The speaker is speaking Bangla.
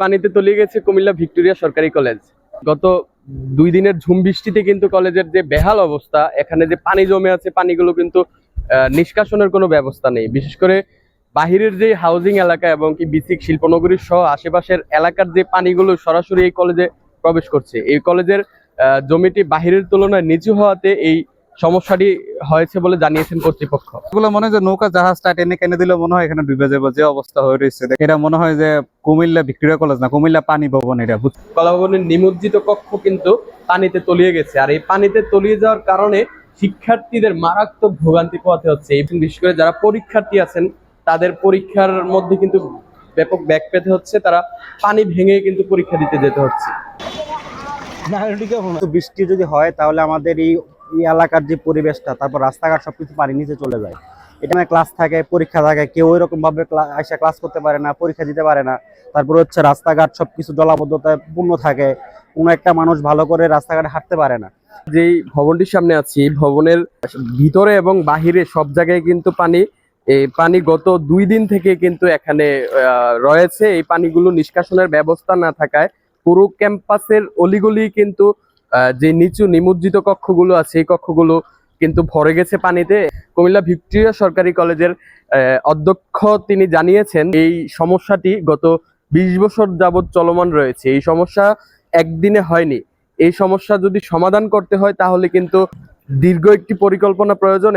পানিতে তলিয়ে গেছে কুমিল্লা ভিক্টোরিয়া সরকারি কলেজ। গত দুই দিনের ঝুম বৃষ্টিতে কিন্তু কলেজের যে বেহাল অবস্থা, এখানে যে পানি জমে আছে, পানিগুলো কিন্তু নিষ্কাশনের কোনো ব্যবস্থা নেই। বিশেষ করে বাহিরের যে হাউজিং এলাকা এবং কি বিসিক শিল্পনগরীর সহ আশেপাশের এলাকার যে পানিগুলো সরাসরি এই কলেজে প্রবেশ করছে। এই কলেজের জমিটি বাহিরের তুলনায় নিচু হওয়াতে এই সমস্যাটি হয়েছে বলে জানিয়েছেন কর্তৃপক্ষ। এগুলো মনে হয় যে নৌকা জাহাজটা টেনে কেনে দিলে মনে হয় এখানে ডুবে যাবে যে অবস্থা হয়ে রয়েছে। এটা মনে হয় যে কুমিল্লা ভিক্টোরিয়া কলেজ না কুমিল্লা পানি ভবন এটা বুঝ- কলাভবনের নিমজ্জিত কক্ষ কিন্তু পানিতে তলিয়ে গেছে। আর এই পানিতে তলিয়ে যাওয়ার কারণে শিক্ষার্থীদের মারাত্মক ভোগান্তি পোহাতে হচ্ছে। এবং বিশেষ করে যারা পরীক্ষার্থী আছেন তাদের পরীক্ষার মধ্যে কিন্তু ব্যাপক ব্যাগ পেতে হচ্ছে। তারা পানি ভেঙে কিন্তু পরীক্ষা দিতে যেতে হচ্ছে। বৃষ্টি যদি হয় তাহলে আমাদের এই এই এলাকার যে পরিবেশটা, তারপর রাস্তাঘাট সবকিছু পানির নিচে চলে যায়। এখানে ক্লাস থাকে, পরীক্ষা থাকে, কেউ ওইরকম ভাবে এসে ক্লাস করতে পারে না, পরীক্ষা দিতে পারে না। তারপর হচ্ছে রাস্তাঘাট সবকিছু জলাবদ্ধতায় পূর্ণ থাকে, কোনো একটা মানুষ ভালো করে রাস্তাঘাটে হাঁটতে পারে না। যেই ভবনটির সামনে আছি ভবনের ভিতরে এবং বাহিরে সব জায়গায় কিন্তু পানি, এই পানি গত দুই দিন থেকে কিন্তু এখানে রয়েছে। এই পানিগুলো নিষ্কাশনের ব্যবস্থা না থাকায় পুরো ক্যাম্পাসের অলিগলি কিন্তু যে নিচু নিমজ্জিত কক্ষগুলো আছে এই কক্ষগুলো কিন্তু ভরে গেছে পানিতে। কুমিল্লা ভিক্টোরিয়া সরকারি কলেজের অধ্যক্ষ তিনি জানিয়েছেন, এই সমস্যাটি গত বিশ বছর যাবৎ চলমান রয়েছে। এই সমস্যা একদিনে হয়নি। এই সমস্যা যদি সমাধান করতে হয়, তাহলে কিন্তু দীর্ঘ একটি পরিকল্পনা প্রয়োজন